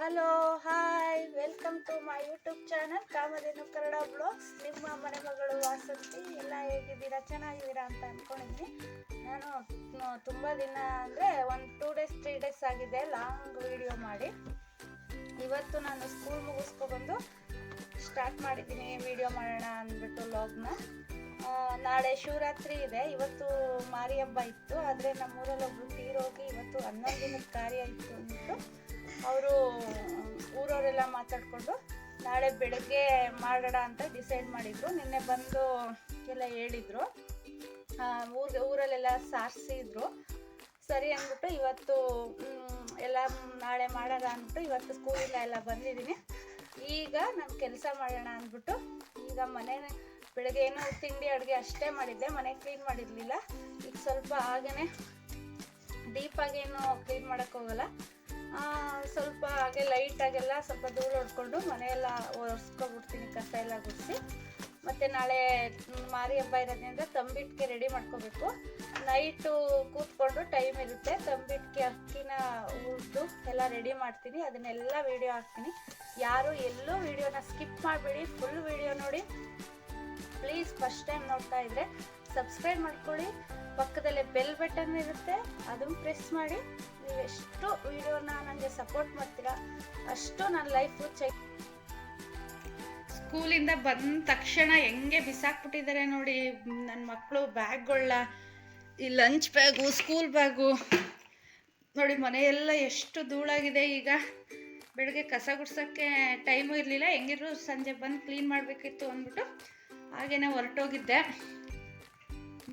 Hello hi welcome to my YouTube channel Kamadhenu Kannada blogs ನಿಮ್ಮ ಮನೆ ಮಗಳು ವಾಸಂತಿ ಎಲ್ಲ ಹೇಗಿದ್ದೀರಾ, ಚೆನ್ನಾಗಿದ್ದೀರಾ ಅಂತ ಅಂದ್ಕೊಂಡಿದ್ದೀನಿ ನಾನು ತುಂಬ ದಿನ ಅಂದರೆ ಒಂದು ಟೂ ಡೇಸ್ ತ್ರೀ ಡೇಸ್ ಆಗಿದೆ ಲಾಂಗ್ ವಿಡಿಯೋ ಮಾಡಿ. ಇವತ್ತು ನಾನು ಸ್ಕೂಲ್ ಮುಗಿಸ್ಕೊಬಂದು ಸ್ಟಾರ್ಟ್ ಮಾಡಿದ್ದೀನಿ ವಿಡಿಯೋ ಮಾಡೋಣ ಅಂದ್ಬಿಟ್ಟು ಲಾಗ್ನ ನಾಳೆ ಶಿವರಾತ್ರಿ ಇದೆ, ಇವತ್ತು ಮಾರಿ ಇತ್ತು, ಆದರೆ ನಮ್ಮೂರಲ್ಲಿ ಒಬ್ರು ತೀರೋಗಿ ಇವತ್ತು ಹನ್ನೊಂದು ದಿನದ ಕಾರ್ಯ ಇತ್ತು ಅಂದ್ಬಿಟ್ಟು ಅವರು ಊರವರೆಲ್ಲ ಮಾತಾಡಿಕೊಂಡು ನಾಳೆ ಬೆಳಗ್ಗೆ ಮಾಡೋಣ ಅಂತ ಡಿಸೈಡ್ ಮಾಡಿದ್ರು. ನಿನ್ನೆ ಬಂದು ಎಲ್ಲ ಹೇಳಿದ್ರು. ಊರಿಗೆ ಊರಲ್ಲೆಲ್ಲ ಸಾರಿಸಿದ್ರು. ಸರಿ ಅಂದ್ಬಿಟ್ಟು ಇವತ್ತು ಎಲ್ಲ ನಾಳೆ ಮಾಡೋಣ ಅಂದ್ಬಿಟ್ಟು ಇವತ್ತು ಸ್ಕೂಲಿಂದ ಎಲ್ಲ ಬಂದಿದ್ದೀನಿ. ಈಗ ನಾನು ಕೆಲಸ ಮಾಡೋಣ ಅಂದ್ಬಿಟ್ಟು ಈಗ ಮನೆ ಬೆಳಗ್ಗೆ ಏನು ತಿಂಡಿ ಅಡುಗೆ ಅಷ್ಟೇ ಮಾಡಿದ್ದೆ. ಮನೆ ಕ್ಲೀನ್ ಮಾಡಿರಲಿಲ್ಲ. ಈಗ ಸ್ವಲ್ಪ ಹಾಗೇ ಡೀಪಾಗೇನು ಕ್ಲೀನ್ ಮಾಡೋಕ್ಕೆ ಹೋಗಲ್ಲ. ಆ, ಸ್ವಲ್ಪ ಹಾಗೆ ಲೈಟಾಗೆಲ್ಲ ಸ್ವಲ್ಪ ಧೂಳು ಹೊಡ್ಕೊಂಡು ಮನೆಯೆಲ್ಲ ಒರೆಸ್ಕೊಬಿಡ್ತೀನಿ, ಕಸ ಎಲ್ಲ ಗುಡಿಸಿ. ಮತ್ತು ನಾಳೆ ಮಾರಿ ಹಬ್ಬ ಇರೋದ್ರಿಂದ ತಂಬಿಟ್ಟಿಗೆ ರೆಡಿ ಮಾಡ್ಕೋಬೇಕು. ನೈಟು ಕೂತ್ಕೊಂಡು ಟೈಮ್ ಇರುತ್ತೆ. ತಂಬಿಟ್ಟಿಗೆ ಅಕ್ಕಿನ ಹುರಿದು ಎಲ್ಲ ರೆಡಿ ಮಾಡ್ತೀನಿ. ಅದನ್ನೆಲ್ಲ ವೀಡಿಯೋ ಹಾಕ್ತೀನಿ. ಯಾರು ಎಲ್ಲೂ ವೀಡಿಯೋನ ಸ್ಕಿಪ್ ಮಾಡಬೇಡಿ. ಫುಲ್ ವೀಡಿಯೋ ನೋಡಿ. ಪ್ಲೀಸ್ ಫಸ್ಟ್ ಟೈಮ್ ನೋಡ್ತಾ ಇದ್ರೆ ಸಬ್ಸ್ಕ್ರೈಬ್ ಮಾಡ್ಕೊಳ್ಳಿ. ಪಕ್ಕದಲ್ಲೇ ಬೆಲ್ ಬಟನ್ ಇರುತ್ತೆ. ಅದನ್ನು ಪ್ರೆಸ್ ಮಾಡಿ. ನೀವು ಎಷ್ಟು ವಿಡಿಯೋನ ನನಗೆ ಸಪೋರ್ಟ್ ಮಾಡ್ತೀರಾ? ಅಷ್ಟು ನನ್ನ ಲೈಫು ಚೆಕ್ ಸ್ಕೂಲಿಂದ ಬಂದ ತಕ್ಷಣ ಹೆಂಗೆ ಬಿಸಾಕ್ಬಿಟ್ಟಿದ್ದಾರೆ ನೋಡಿ ನನ್ನ ಮಕ್ಕಳು ಬ್ಯಾಗ್ಗಳ ಈ ಲಂಚ್ ಬ್ಯಾಗು ಸ್ಕೂಲ್ ಬ್ಯಾಗು ನೋಡಿ, ಮನೆಯೆಲ್ಲ ಎಷ್ಟು ಧೂಳಾಗಿದೆ ಈಗ. ಬೆಳಗ್ಗೆ ಕಸ ಗುಡ್ಸೋಕ್ಕೆ ಟೈಮು ಇರಲಿಲ್ಲ. ಹೆಂಗಿದ್ರು ಸಂಜೆ ಬಂದು ಕ್ಲೀನ್ ಮಾಡಬೇಕಿತ್ತು ಅಂದ್ಬಿಟ್ಟು ಹಾಗೇನೆ ಹೊರಟೋಗಿದ್ದೆ.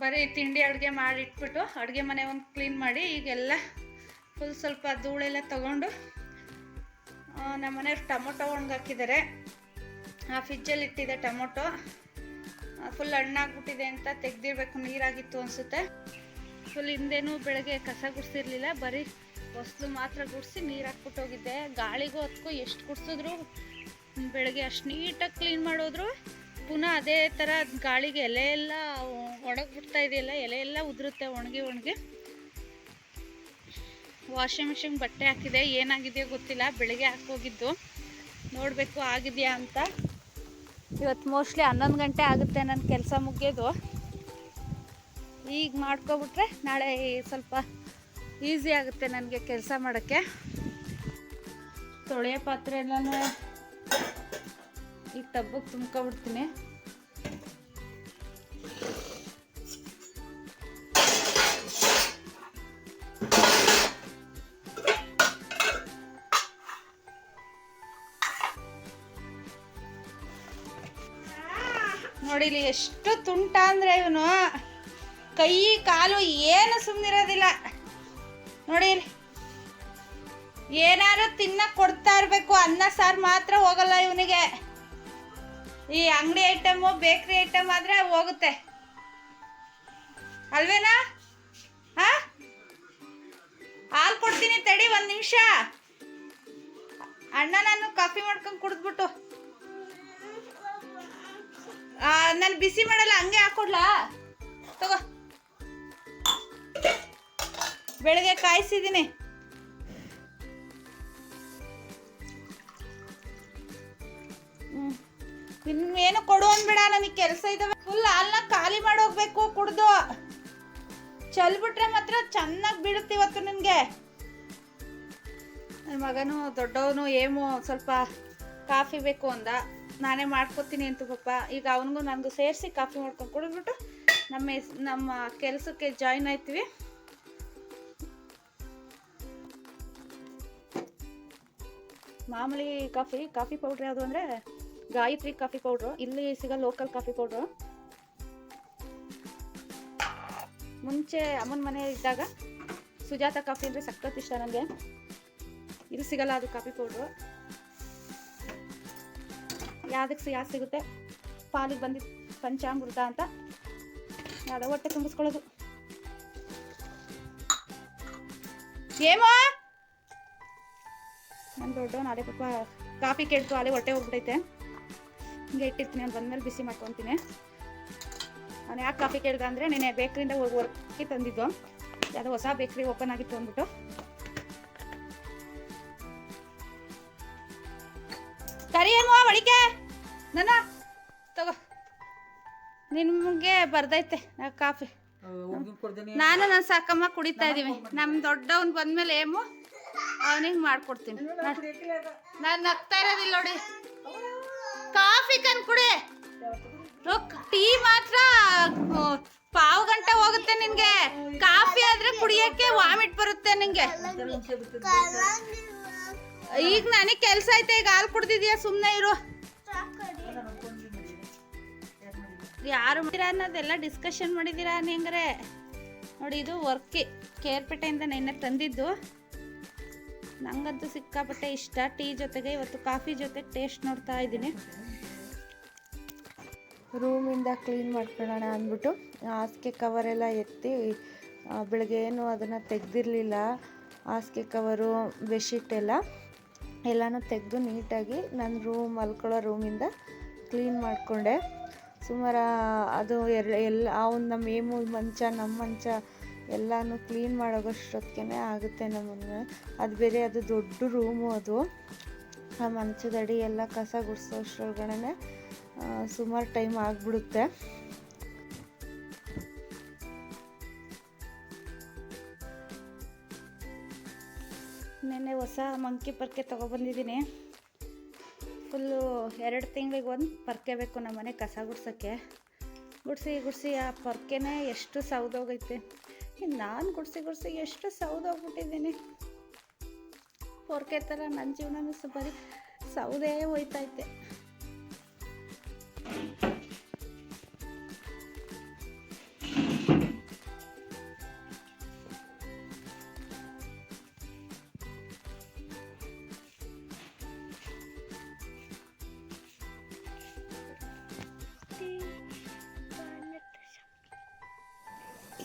ಬರೀ ತಿಂಡಿ ಅಡುಗೆ ಮಾಡಿಟ್ಬಿಟ್ಟು ಅಡುಗೆ ಮನೆ ಒಂದು ಕ್ಲೀನ್ ಮಾಡಿ ಈಗೆಲ್ಲ ಫುಲ್ ಸ್ವಲ್ಪ ಧೂಳೆಲ್ಲ ತಗೊಂಡು ನಮ್ಮ ಮನೆಯವ್ರು ಟೊಮೊಟೊ ಒಣಗಾಕಿದ್ದಾರೆ ಆ ಫ್ರಿಜ್ಜಲ್ಲಿ ಇಟ್ಟಿದೆ ಟೊಮೊಟೊ. ಫುಲ್ ಹಣ್ಣಾಗ್ಬಿಟ್ಟಿದೆ ಅಂತ ತೆಗ್ದಿರ್ಬೇಕು, ನೀರಾಗಿತ್ತು ಅನಿಸುತ್ತೆ. ಫುಲ್ ಹಿಂದೆನೂ ಬೆಳಗ್ಗೆ ಕಸ ಗುಡಿಸಿರ್ಲಿಲ್ಲ, ಬರೀ ಹೊಸಲು ಮಾತ್ರ ಗುಡಿಸಿ ನೀರು ಹಾಕ್ಬಿಟ್ಟು ಹೋಗಿದ್ದೆ. ಗಾಳಿಗೂ ಹೊತ್ಕು ಎಷ್ಟು ಗುಡಿಸಿದ್ರು, ಬೆಳಗ್ಗೆ ಅಷ್ಟು ನೀಟಾಗಿ ಕ್ಲೀನ್ ಮಾಡೋದ್ರು, ಪುನಃ ಅದೇ ಥರ ಗಾಳಿಗೆ ಎಲೆ ಎಲ್ಲ ಒಣಗ್ಬಿಡ್ತಾ ಇದೆಯಲ್ಲ ಎಲೆ ಎಲ್ಲ ಉದುರುತ್ತೆ ಒಣಗಿ ಒಣಗಿ. ವಾಷಿಂಗ್ ಮಿಷಿನ್ ಬಟ್ಟೆ ಹಾಕಿದೆ, ಏನಾಗಿದೆಯೋ ಗೊತ್ತಿಲ್ಲ, ಬೆಳಗ್ಗೆ ಹಾಕೋಗಿದ್ದು ನೋಡಬೇಕು ಆಗಿದೆಯಾ ಅಂತ. ಇವತ್ತು ಮೋಸ್ಟ್ಲಿ ಹನ್ನೊಂದು ಗಂಟೆ ಆಗುತ್ತೆ ನನ್ನ ಕೆಲಸ ಮುಗಿಯೋದು. ಈಗ ಮಾಡ್ಕೊಬಿಟ್ರೆ ನಾಳೆ ಸ್ವಲ್ಪ ಈಸಿ ಆಗುತ್ತೆ ನನಗೆ ಕೆಲಸ ಮಾಡೋಕ್ಕೆ. ತೊಳೆಯ ಪಾತ್ರೆ ಎಲ್ಲನೂ ಈ ತಬ್ಬಕ್ಕೆ ತುಂಬ್ಕೊಬಿಡ್ತೀನಿ ನೋಡಿ ಇಲ್ಲಿ ಎಷ್ಟು ತುಂಟ ಅಂದ್ರೆ ಇವನು. ಕೈ, ಕಾಲು ಏನು ಸುಮ್ಮನಿರೋದಿಲ್ಲ ನೋಡಿ ಇಲ್ಲಿ. ಏನಾದ್ರು ತಿನ್ನಕ್ ಕೊಡ್ತಾ ಇರ್ಬೇಕು, ಅನ್ನ, ಸಾರು ಮಾತ್ರ ಹೋಗಲ್ಲ ಇವನಿಗೆ. ಈ ಅಂಗಡಿ ಐಟಮು ಬೇಕ್ರಿ ಐಟಮ್ ಆದ್ರೆ ಹೋಗುತ್ತೆ. ಅಲ್ವೇನಾ? ಹಾ? ಹಾಲು ಕೊಡ್ತೀನಿ ತಡಿ ಒಂದು ನಿಮಿಷ. ಅಣ್ಣ ನಾನು ಕಾಫಿ ಮಾಡ್ಕೊಂಡು ಕುಡಿದ್ಬಿಟ್ಟು. ನಾನು ಬಿಸಿ ಮಾಡಲ್ಲ, ಹಂಗೆ ಹಾಕೊಡ್ಲಾ? ತಗೋ. ಬೆಳಗ್ಗೆ ಕಾಯಿಸಿದ್ದೀನಿ ಇನ್ನೇನು ಕೊಡು ಅಂದ್ಬಿಡ, ನನಗೆ ಕೆಲಸ ಇದಾವೆ. ಫುಲ್ ಹಾಲ್ನ ಖಾಲಿ ಮಾಡೋಗ್ಬೇಕು ಕುಡ್ದು. ಚಲ್ಬಿಟ್ರೆ ಮಾತ್ರ ಚೆನ್ನಾಗಿ ಬೀಳುತ್ತೆ ಇವತ್ತು ನಿನಗೆ. ನನ್ನ ಮಗನು, ದೊಡ್ಡವನು, ಏಮು, ಸ್ವಲ್ಪ ಕಾಫಿ ಬೇಕು ಅಂದ. ನಾನೇ ಮಾಡ್ಕೊತೀನಿ ಅಂತ ಪಾಪ ಈಗ ಅವನಿಗೂ ನನಗೂ ಸೇರಿಸಿ ಕಾಫಿ ಮಾಡ್ಕೊಂಡು ಕುಡಿದ್ಬಿಟ್ಟು ನಮ್ಮ ನಮ್ಮ ಕೆಲಸಕ್ಕೆ ಜಾಯ್ನ್ ಆಯ್ತೀವಿ. ಮಾಮೂಲಿ ಕಾಫಿ ಕಾಫಿ ಪೌಡ್ರ್ ಯಾವುದು ಅಂದರೆ ಗಾಯತ್ರಿ ಕಾಫಿ ಪೌಡ್ರು ಇಲ್ಲಿ ಸಿಗೋ ಲೋಕಲ್ ಕಾಫಿ ಪೌಡ್ರು ಮುಂಚೆ ಅಮ್ಮನ ಮನೆ ಇದ್ದಾಗ ಸುಜಾತ ಕಾಫಿ ಅಂದರೆ ಸಖತ್ ಇಷ್ಟ ನನಗೆ ಇಲ್ಲಿ ಸಿಗಲ್ಲ ಅದು ಕಾಫಿ ಪೌಡ್ರು ಯಾವ್ದಕ್ಕೆ ಯಾವ್ದು ಸಿಗುತ್ತೆ? ಪಾಲಿಗೆ ಬಂದಿದ್ದು ಪಂಚಾಮೃತ ಅಂತ. ಯಾವುದೋ ಹೊಟ್ಟೆ ತುಂಬಿಸ್ಕೊಳ್ಳೋದು. ಏಮೋ? ನನ್ನ ದೊಡ್ಡ ಅದೇ ಪಾಪ ಕಾಫಿ ಕೇಳ್ತು, ಅಲ್ಲೇ ಹೊಟ್ಟೆ ಹೋಗ್ಬಿಟ್ಟೈತೆ ಹಿಂಗೆ ಇಟ್ಟಿರ್ತೀನಿ, ಅವ್ನು ಬಂದ್ಮೇಲೆ ಬಿಸಿ ಮಾಡ್ಕೊತೀನಿ. ನಾನು ಯಾಕೆ ಕಾಫಿ ಕೇಳ್ದೆ ಅಂದರೆ ನೆನೆ ಬೇಕ್ರಿಂದ ಹೋಗಿ ವರ್ಕಿ ತಂದಿದ್ದು. ಯಾವುದೋ ಹೊಸ ಬೇಕ್ರಿ ಓಪನ್ ಆಗಿತ್ತು ಅಂದ್ಬಿಟ್ಟು. ನನ್ನ ತಗೋ. ನಿಮಗೆ ಬರ್ದೈತೆ ಕಾಫಿ. ನಾನು ನನ್ನ ಸಾಕಮ್ಮ ಕುಡಿತಾ ಇದೀವಿ ನಮ್ಮ ದೊಡ್ಡವನ್ ಬಂದ್ಮೇಲೆ ಏಮು ಅವನಿಗೆ ಮಾಡ್ಕೊಡ್ತೀನಿ. ನಾನು ನಗ್ತಾ ಇರೋದಿಲ್ಲ ನೋಡಿ. ಕಾಫಿ ಕನ್ ಕುಡಿ. ಟೀ ಮಾತ್ರ ಪಾವ್ ಪಾವು ಗಂಟೆ ಹೋಗುತ್ತೆ ನಿನ್ಗೆ. ಕಾಫಿ ಆದ್ರೆ ಕುಡಿಯಕ್ಕೆ ವಾಮಿಟ್ ಬರುತ್ತೆ ನಿಂಗೆ. ಈಗ ನನಗೆ ಕೆಲಸ ಐತೆ ಈಗ ಹಾಲು ಕುಡ್ದಿದ್ಯಾ? ಸುಮ್ಮನೆ ಇರು. ಯಾರು ಮಾಡಿರಾ ಅನ್ನೋದೆಲ್ಲ ಡಿಸ್ಕಷನ್ ಮಾಡಿದ್ದೀರಾ ಹೆಂಗ್ರೆ? ನೋಡಿ, ಇದು ವರ್ಕಿ ಕೇರ್ಪೇಟೆಯಿಂದ ನೆನ್ನೆ ತಂದಿದ್ದು. ನಂಗಂತೂ ಸಿಕ್ಕಾಪಟ್ಟೆ ಇಷ್ಟ. ಟೀ ಜೊತೆಗೆ ಇವತ್ತು ಕಾಫಿ ಜೊತೆ ಟೇಸ್ಟ್ ನೋಡ್ತಾ ಇದ್ದೀನಿ. ರೂಮಿಂದ ಕ್ಲೀನ್ ಮಾಡ್ಕೊಳ್ಳೋಣ ಅಂದ್ಬಿಟ್ಟು, ಹಾಸಿಗೆ ಕವರೆಲ್ಲ ಎತ್ತಿ ಬೆಳಗ್ಗೆ ಏನು ಅದನ್ನು ತೆಗೆದಿರಲಿಲ್ಲ. ಹಾಸಿಗೆ ಕವರು ಬೆಡ್ಶೀಟ್ ಎಲ್ಲ, ಎಲ್ಲನೂ ತೆಗೆದು ನೀಟಾಗಿ ನನ್ನ ರೂಮ್ ಮಲ್ಕೊಳ್ಳೋ ರೂಮಿಂದ ಕ್ಲೀನ್ ಮಾಡಿಕೊಂಡೆ. ಸುಮಾರು ಅದು ಎಲ್ಲ ಎಲ್ಲ ಒಂದು ನಮ್ಮ ಏಮು ಮಂಚ, ನಮ್ಮ ಮಂಚ ಎಲ್ಲನೂ ಕ್ಲೀನ್ ಮಾಡೋಗೋಷ್ಟೊತ್ತಿಗೆ ಆಗುತ್ತೆ ನಮ್ಮನ್ನು. ಅದು ಬೇರೆ ಅದು ದೊಡ್ಡ ರೂಮು ಅದು. ಆ ಮಂಚದಡಿ ಎಲ್ಲ ಕಸ ಗುಡಿಸೋ ಸುಮಾರು ಟೈಮ್ ಆಗಿಬಿಡುತ್ತೆ. ನೆನ್ನೆ ಹೊಸ ಮಂಕಿ ಪರ್ಕೆ ತೊಗೊಬಂದಿದ್ದೀನಿ. ಫುಲ್ಲು ಎರಡು ತಿಂಗಳಿಗೆ ಒಂದು ಪರ್ಕೆ ಬೇಕು ನಮ್ಮ ಮನೆ ಕಸ ಗುಡ್ಸೋಕ್ಕೆ. ಗುಡಿಸಿ ಗುಡಿಸಿ, ಆ ಪರ್ಕೆನೇ ಎಷ್ಟು ಸೌದೋಗೈತೆ. ನಾನು ಗುಡಿಸಿ ಗುಡಿಸಿ ಎಷ್ಟು ಸೌದೋಗ್ಬಿಟ್ಟಿದ್ದೀನಿ. ಪೊರ್ಕೆ ಥರ ನನ್ನ ಜೀವನ ಸ ಬರೀ ಸೌದೇ ಹೋಯ್ತೈತೆ.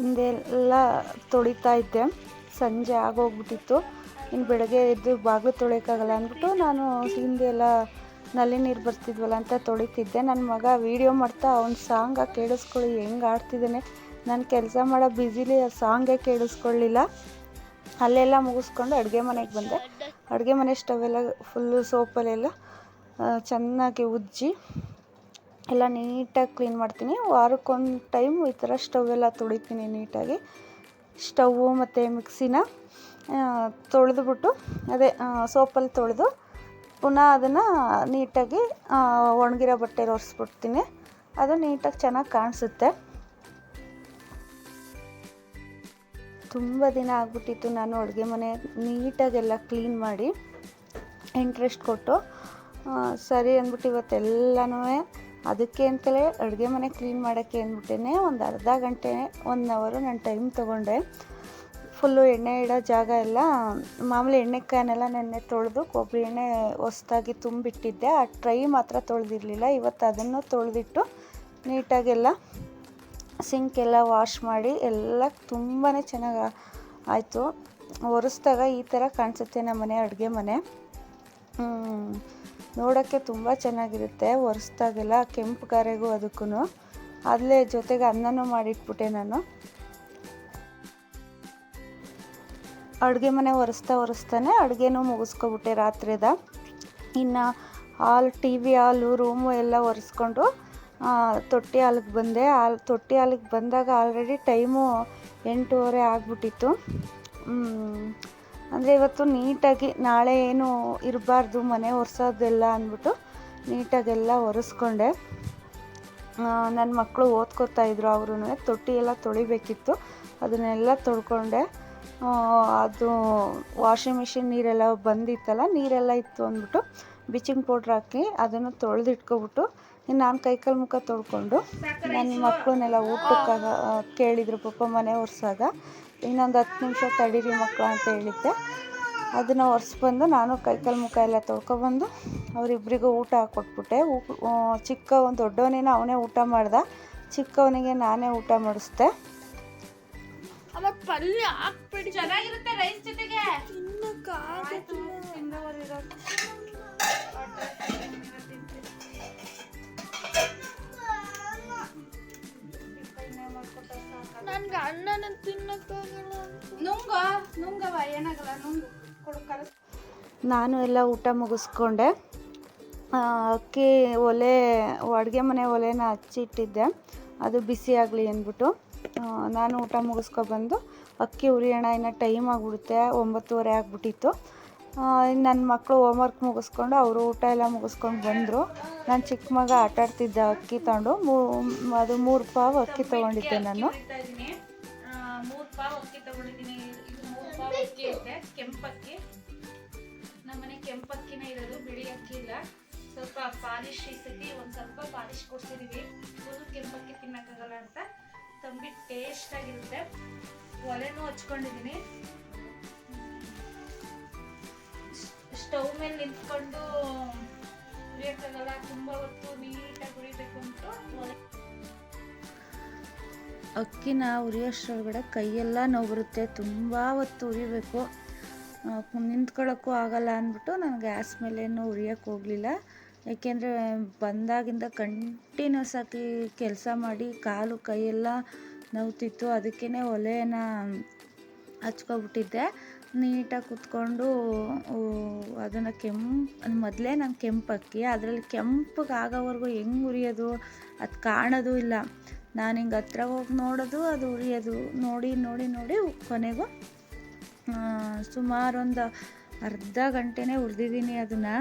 ಹಿಂದೆ ಎಲ್ಲ ತೊಳಿತಾ ಇದ್ದೆ. ಸಂಜೆ ಆಗೋಗ್ಬಿಟ್ಟಿತ್ತು. ಇನ್ನು ಬೆಳಗ್ಗೆ ಎದ್ದು ಬಾಗಿಲು ತೊಳೆಯೋಕ್ಕಾಗಲ್ಲ ಅಂದ್ಬಿಟ್ಟು ನಾನು ಹಿಂದೆ ಎಲ್ಲ ನಲ್ಲಿ ನೀರು ಬರ್ತಿದ್ವಲ್ಲ ಅಂತ ತೊಳಿತಿದ್ದೆ. ನನ್ನ ಮಗ ವೀಡಿಯೋ ಮಾಡ್ತಾ ಅವ್ನ ಸಾಂಗ ಕೇಳಿಸ್ಕೊಳ್ಳಿ, ಹೆಂಗೆ ಆಡ್ತಿದ್ದಾನೆ ನಾನು ಕೆಲಸ ಮಾಡೋ ಬ್ಯುಸಿಲಿ ಆ ಸಾಂಗೇ ಕೇಳಿಸ್ಕೊಳ್ಳಿಲ್ಲ. ಅಲ್ಲೆಲ್ಲ ಮುಗಿಸ್ಕೊಂಡು ಅಡುಗೆ ಮನೆಗೆ ಬಂದೆ. ಅಡುಗೆ ಮನೆ ಸ್ಟವೆಲ್ಲ ಫುಲ್ಲು ಸೋಪಲ್ಲೆಲ್ಲ ಚೆನ್ನಾಗಿ ಉಜ್ಜಿ ಎಲ್ಲ ನೀಟಾಗಿ ಕ್ಲೀನ್ ಮಾಡ್ತೀನಿ. ವಾರಕ್ಕೊಂದು ಟೈಮ್ ಈ ಥರ ಸ್ಟವ್ ಎಲ್ಲ ತೊಳಿತೀನಿ ನೀಟಾಗಿ. ಸ್ಟವ್ವು ಮತ್ತು ಮಿಕ್ಸಿನ ತೊಳೆದುಬಿಟ್ಟು ಅದೇ ಸೋಪಲ್ಲಿ ತೊಳೆದು ಪುನಃ ಅದನ್ನು ನೀಟಾಗಿ ಒಣಗಿರೋ ಬಟ್ಟೆಲಿ ಒರೆಸ್ಬಿಡ್ತೀನಿ. ಅದು ನೀಟಾಗಿ ಚೆನ್ನಾಗಿ ಕಾಣಿಸುತ್ತೆ. ತುಂಬ ದಿನ ಆಗ್ಬಿಟ್ಟಿತ್ತು ನಾನು ಅಡುಗೆ ಮನೆ ನೀಟಾಗೆಲ್ಲ ಕ್ಲೀನ್ ಮಾಡಿ ಇಂಟ್ರೆಸ್ಟ್ ಕೊಟ್ಟು. ಸರಿ ಅಂದ್ಬಿಟ್ಟು ಇವತ್ತೆಲ್ಲನೂ ಅದಕ್ಕೆ ಅಂತಲೇ ಅಡುಗೆ ಮನೆ ಕ್ಲೀನ್ ಮಾಡೋಕ್ಕೆ ಅಂದ್ಬಿಟ್ಟೇ ಒಂದು ಅರ್ಧ ಗಂಟೆ ಒನ್ ಅವರು ನಾನು ಟೈಮ್ ತೊಗೊಂಡೆ. ಫುಲ್ಲು ಎಣ್ಣೆ ಇಡೋ ಜಾಗ ಎಲ್ಲ, ಮಾಮೂಲಿ ಎಣ್ಣೆ ಕ್ಯಾನೆಲ್ಲ ನೆನ್ನೆ ತೊಳೆದು ಕೊಬ್ಬರಿ ಎಣ್ಣೆ ಹೊಸ್ದಾಗಿ ತುಂಬಿಟ್ಟಿದ್ದೆ. ಆ ಟ್ರೈ ಮಾತ್ರ ತೊಳೆದಿರಲಿಲ್ಲ. ಇವತ್ತು ಅದನ್ನು ತೊಳೆದಿಟ್ಟು ನೀಟಾಗೆಲ್ಲ ಸಿಂಕ್ ಎಲ್ಲ ವಾಶ್ ಮಾಡಿ ಎಲ್ಲ ತುಂಬಾ ಚೆನ್ನಾಗಿ ಆಯಿತು. ಒರೆಸ್ದಾಗ ಈ ಥರ ಕಾಣಿಸುತ್ತೆ ನಮ್ಮ ಮನೆ ಅಡುಗೆ ಮನೆ. ನೋಡೋಕ್ಕೆ ತುಂಬ ಚೆನ್ನಾಗಿರುತ್ತೆ. ಒರೆಸ್ದಾಗೆಲ್ಲ ಕೆಂಪು ಗಾರೆಗೂ ಅದಕ್ಕೂ ಅಲ್ಲೇ ಜೊತೆಗೆ ಅನ್ನನೂ ಮಾಡಿಟ್ಬಿಟ್ಟೆ ನಾನು. ಅಡುಗೆ ಮನೆ ಒರೆಸ್ತಾ ಒರೆಸ್ತಾನೆ ಅಡುಗೆನೂ ಮುಗಿಸ್ಕೊಬಿಟ್ಟೆ ರಾತ್ರಿದ. ಇನ್ನು hall, T V hall, room ಎಲ್ಲ ಒರೆಸ್ಕೊಂಡು ತೊಟ್ಟಿ ಹಾಲಿಗೆ ಬಂದೆ. ಹಾಲು, ತೊಟ್ಟಿ ಹಾಲಿಗೆ ಬಂದಾಗ ಆಲ್ರೆಡಿ ಟೈಮು ಎಂಟೂವರೆ ಆಗಿಬಿಟ್ಟಿತ್ತು. ಅಂದರೆ ಇವತ್ತು ನೀಟಾಗಿ ನಾಳೆ ಏನು ಇರಬಾರ್ದು ಮನೆ ಒರೆಸೋದೆಲ್ಲ ಅಂದ್ಬಿಟ್ಟು ನೀಟಾಗೆಲ್ಲ ಒರೆಸ್ಕೊಂಡೆ. ನನ್ನ ಮಕ್ಕಳು ಓದ್ಕೋತಾ ಇದ್ರು ಅವರು ತೊಟ್ಟಿ ಎಲ್ಲ ತೊಳಿಬೇಕಿತ್ತು ಅದನ್ನೆಲ್ಲ ತೊಳ್ಕೊಂಡೆ. ಅದು ವಾಷಿಂಗ್ ಮಿಷಿನ್ ನೀರೆಲ್ಲ ಬಂದಿತ್ತಲ್ಲ ನೀರೆಲ್ಲ ಇತ್ತು ಅಂದ್ಬಿಟ್ಟು ಬ್ಲೀಚಿಂಗ್ ಪೌಡ್ರ್ ಹಾಕಿ ಅದನ್ನು ತೊಳೆದಿಟ್ಕೊಬಿಟ್ಟು ಇನ್ನು ನಾನು ಕೈಕಾಲು ಮುಖ ತೊಳ್ಕೊಂಡು ನನ್ನ ಮಕ್ಕಳನ್ನೆಲ್ಲ ಊಟಕ್ಕಾಗ ಕೇಳಿದರು ಕೇಳಿದ್ರು ಪಾಪ ಮನೆ ಒರೆಸಾಗ. ಇನ್ನೊಂದು ಹತ್ತು ನಿಮಿಷ ತಡೀರಿ ಮಕ್ಕಳು ಅಂತ ಹೇಳಿದ್ದೆ. ಅದನ್ನು ಒರೆಸ್ಬಂದು ನಾನು ಕೈಕಾಲು ಮುಖ ಎಲ್ಲ ತೊಳ್ಕೊಬಂದು ಅವರಿಬ್ಬರಿಗೂ ಊಟ ಹಾಕ್ಕೊಟ್ಬಿಟ್ಟೆ ಚಿಕ್ಕ ಒಂದು ದೊಡ್ಡವನೇನ ಅವನೇ ಊಟ ಮಾಡ್ದ. ಚಿಕ್ಕವನಿಗೆ ನಾನೇ ಊಟ ಮಾಡಿಸ್ದೆ. ಅವತ್ತು ಪಲ್ಯ ಹಾಕ್ಬಿಡಿ. ಚೆನ್ನಾಗಿರುತ್ತೆ ರೈಸ್ ಜೊತೆಗೆ. ನನ್ಗೆ ಅನ್ನನ ತಿನ್ನಕ್ಕಾಗಲ್ಲ ನುಂಗ ನುಂಗವ ಏನಾಗಲ್ಲ ನುಂಗು. ಕೊಡು ಕಲಸ್ ನಾನು ಎಲ್ಲ ಊಟ ಮುಗಿಸ್ಕೊಂಡೆ. ಅಕ್ಕಿ ಒಲೆ ಅಡುಗೆ ಮನೆ ಒಲೆನ ಹಚ್ಚಿಟ್ಟಿದ್ದೆ. ಅದು ಬಿಸಿ ಆಗಲಿ ಅಂದ್ಬಿಟ್ಟು. ನಾನು ಊಟ ಮುಗಿಸ್ಕೊಬಂದು ಅಕ್ಕಿ ಉರಿಯೋಣ ಇನ್ನು ಟೈಮ್ ಆಗಿಬಿಡುತ್ತೆ ಒಂಬತ್ತುವರೆ ಆಗಿಬಿಟ್ಟಿತ್ತು. ನನ್ನ ಮಕ್ಕಳು ಹೋಮ್ವರ್ಕ್ ಮುಗಿಸ್ಕೊಂಡು ಅವರು ಊಟ ಎಲ್ಲ ಮುಗಿಸ್ಕೊಂಡು ಬಂದರು. ನಾನು ಚಿಕ್ಕ ಮಗ ಆಟ ಆಡ್ತಿದ್ದ ಅಕ್ಕಿ ತಗೊಂಡು. ಅದು ಮೂರು ಪಾವು ಅಕ್ಕಿ ತೊಗೊಂಡಿದ್ದೆ ನಾನು. ಮೂರು ಪಾವ್ ಅಕ್ಕಿ ತಗೊಂಡಿದ್ದೀನಿ ಇದು ಮೂರು ಪಾವ್ ಅಕ್ಕಿ ಐತೆ ಕೆಂಪಕ್ಕಿ ನಮ್ಮನೆ ಕೆಂಪಕ್ಕಿನೇ ಇರೋದು ಬಿಳಿ ಅಕ್ಕಿ ಇಲ್ಲ ಸ್ವಲ್ಪ ಪಾಲಿಶ್ ಈ ಸತಿ ಒಂದು ಸ್ವಲ್ಪ ಪಾಲಿಶ್ ಕೊಡ್ಸಿದೀವಿ ಫುಲ್ ಕೆಂಪಕ್ಕಿ ತಿನ್ನಕ್ಕಾಗಲ್ಲ ಅಂತ ತಂಬಿಟ್ಟು ಟೇಸ್ಟ್ ಆಗಿರುತ್ತೆ ಒಲೆನೂ ಹಚ್ಕೊಂಡಿದ್ದೀನಿ ಸ್ಟವ್ ಮೇಲೆ ನಿಂತ್ಕೊಂಡು ಹುರಿಯೋಕ್ಕಾಗಲ್ಲ ತುಂಬ ಹೊತ್ತು ನೀಟಾಗಿ ಹುರಿಬೇಕು ಅಂತ ಅಕ್ಕಿನ ಉರಿಯೋಷ್ಟ್ರೊಳಗಡೆ ಕೈಯೆಲ್ಲ ನೋವು ಬರುತ್ತೆ ತುಂಬ ಹೊತ್ತು ಉರಿಬೇಕು. ನಿಂತ್ಕೊಳ್ಳೋಕ್ಕೂ ಆಗಲ್ಲ ಅಂದ್ಬಿಟ್ಟು ನಾನು ಗ್ಯಾಸ್ ಮೇಲೇನು ಉರಿಯೋಕ್ಕೆ ಹೋಗಲಿಲ್ಲ. ಏಕೆಂದರೆ ಬಂದಾಗಿಂದ ಕಂಟಿನ್ಯೂಸ್ ಆಗಿ ಕೆಲಸ ಮಾಡಿ ಕಾಲು ಕೈಯೆಲ್ಲ ನೋವ್ತಿತ್ತು ಅದಕ್ಕೇ ಒಲೆಯನ್ನು ಹಚ್ಕೊಬಿಟ್ಟಿದ್ದೆ. ನೀಟಾಗಿ ಕುತ್ಕೊಂಡು ಅದನ್ನು ಕೆಂಪು ಮೊದಲೇ ನಾನು ಕೆಂಪಕ್ಕಿ ಅದರಲ್ಲಿ ಕೆಂಪಗೆ ಆಗೋವರೆಗೂ ಹೆಂಗೆ ಉರಿಯೋದು? ಅದು ಕಾಣೋದು ಇಲ್ಲ. ನಾನು ಹಿಂಗೆ ಹತ್ರ ಹೋಗಿ ನೋಡೋದು, ಅದು ಉರಿಯೋದು. ನೋಡಿ ನೋಡಿ ನೋಡಿ ಕೊನೆಗೂ ಸುಮಾರು ಒಂದು ಅರ್ಧ ಗಂಟೆನೇ ಉರಿದಿದ್ದೀನಿ ಅದನ್ನು.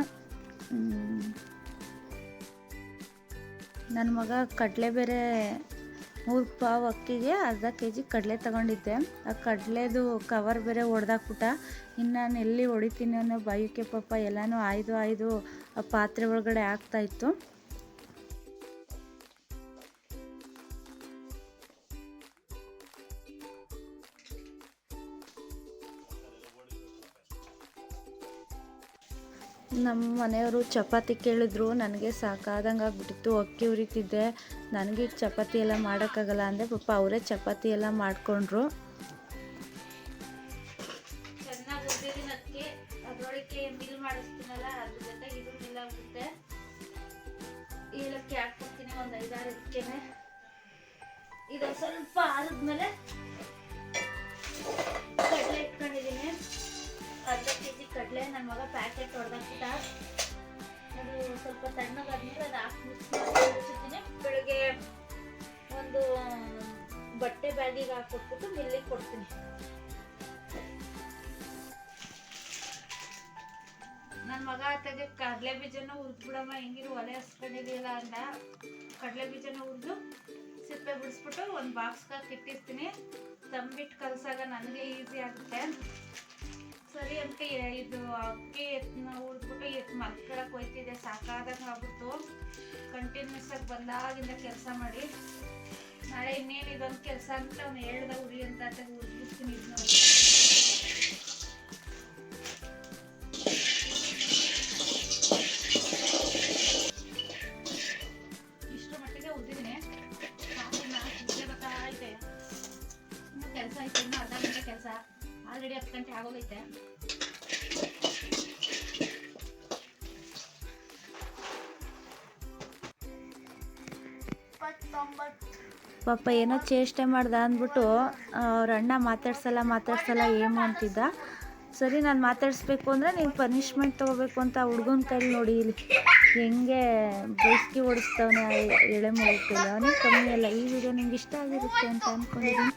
ನನ್ನ ಮಗ ಕಡಲೆ ಬೇರೆ ಮೂರು ಪಾವು ಅಕ್ಕಿಗೆ ಅರ್ಧ ಕೆ ಜಿ ಕಡಲೆ ತಗೊಂಡಿದ್ದೆ. ಆ ಕಡಲೆದು ಕವರ್ ಬೇರೆ ಒಡೆದಾಕ್ಬಿಟ್ಟ. ಇನ್ನು ನಾನು ಎಲ್ಲಿ ಹೊಡಿತೀನಿ ಅನ್ನೋ ಭಯಕ್ಕೆ ಪಾಪ ಎಲ್ಲನೂ ಆಯ್ದು ಆಯ್ದು ಆ ಪಾತ್ರೆ ಒಳಗಡೆ ಆಗ್ತಾಯಿತ್ತು ನಮ್ಮ ಮನೆಯವರು ಚಪಾತಿ ಕೇಳಿದ್ರು, ನನಗೆ ಸಾಕಾದಂಗೆ ಆಗ್ಬಿಟ್ಟಿತ್ತು ಅಕ್ಕಿ ಉರಿತಿದ್ದೆ. ನನಗೆ ಚಪಾತಿ ಎಲ್ಲ ಮಾಡೋಕ್ಕಾಗಲ್ಲ ಅಂದರೆ ಪಾಪ ಅವರೇ ಚಪಾತಿ ಎಲ್ಲ ಮಾಡಿಕೊಂಡ್ರು. ಐದಾರು ಇದು ಸ್ವಲ್ಪ ಆರಿದ್ಮೇಲೆ ಕಡಲೆ ಇಟ್ಕೊಂಡಿದ್ದೀನಿ. ಅರ್ಧ ಕೆ ಜಿ ಕಡಲೆ ನನ್ನ ಮಗ ಪ್ಯಾಕೆಟ್ ಹೊಡೆದಾಕಿದ ಅದು ಸ್ವಲ್ಪ ತಣ್ಣಗಾದ್ಮೇಲೆ ಅದು ಹಾಕಿ ಮಿಕ್ಸ್ ಮಾಡಿ ಬೆಳಗ್ಗೆ ಒಂದು, ಬಟ್ಟೆ ಬ್ಯಾಗಿಗೆ ಹಾಕೊಟ್ಬಿಟ್ಟು ಮಿಲ್ಲಿಗೆ ಕೊಡ್ತೀನಿ. ನನ್ನ ಮಗ ಆತಾಗೆ ಕಡಲೆ ಬೀಜನ ಹುರಿದ್ಬಿಡಮ್ಮ ಹೆಂಗಿರು ಒಲೆ ಹಸ್ಕೊಂಡಿದೆಯಲ್ಲ ಅಂದ ಕಡಲೆ ಬೀಜನ ಹುರಿದು ಸಿಪ್ಪೆ ಬಿಡಿಸ್ಬಿಟ್ಟು ಒಂದು ಬಾಕ್ಸ್ಗೆ ಇಟ್ಟಿರ್ತೀನಿ. ತಂಬಿಟ್ಟು ಕಲಸಾಗ ನನಗೆ ಈಸಿ ಆಗುತ್ತೆ. ಸರಿ ಅಂತ ಇದು ಅಕ್ಕಿ ಎತ್ನ ಹುರಿದ್ಬಿಟ್ಟು ಎತ್ ಮಲ್ಕೊಳಕ್ಕೆ ಹೋಯ್ತಿದೆ ಸಾಕಾದಂಗೆ ಆಗ್ಬಿಟ್ಟು ಕಂಟಿನ್ಯೂಸ್ ಆಗಿ ಬಂದಾಗಿಂದ ಕೆಲಸ ಮಾಡಿ. ನಾಳೆ ಇನ್ನೇನು ಇದೊಂದು ಕೆಲಸ ಅಂತ ಅವ್ನು ಹೇಳ್ದ ಉರಿ ಅಂತ ಇದನ್ನ ಪಾಪ ಏನೋ ಚೇಷ್ಟೆ ಮಾಡ್ದ ಅಂದ್ಬಿಟ್ಟು ಅವ್ರ ಅಣ್ಣ ಮಾತಾಡ್ಸಲ್ಲ ಮಾತಾಡ್ಸಲ್ಲ ಏನು ಅಂತಿದ್ದ? ಸರಿ, ನಾನು ಮಾತಾಡಿಸ್ಬೇಕು ಅಂದರೆ ನೀನು ಪನಿಷ್ಮೆಂಟ್ ತೊಗೋಬೇಕು ಅಂತ ಹುಡ್ಗನ ಕೈಲಿ ನೋಡಿ ಇಲ್ಲಿ. ಹೆಂಗೆ ಬೈಸ್ಕಿ ಓಡಿಸ್ತವನೆ ಎಳೆ ಮುಳುಗ್ತಿಲ್ಲ ಅವನಿಗೆ ಕಮ್ಮಿ ಅಲ್ಲ, ಈ ವಿಡಿಯೋ ನಿಮ್ಗೆ ಇಷ್ಟ ಆಗಿರುತ್ತೆ ಅಂತ ಅಂದ್ಕೊಂಡಿದ್ದೀನಿ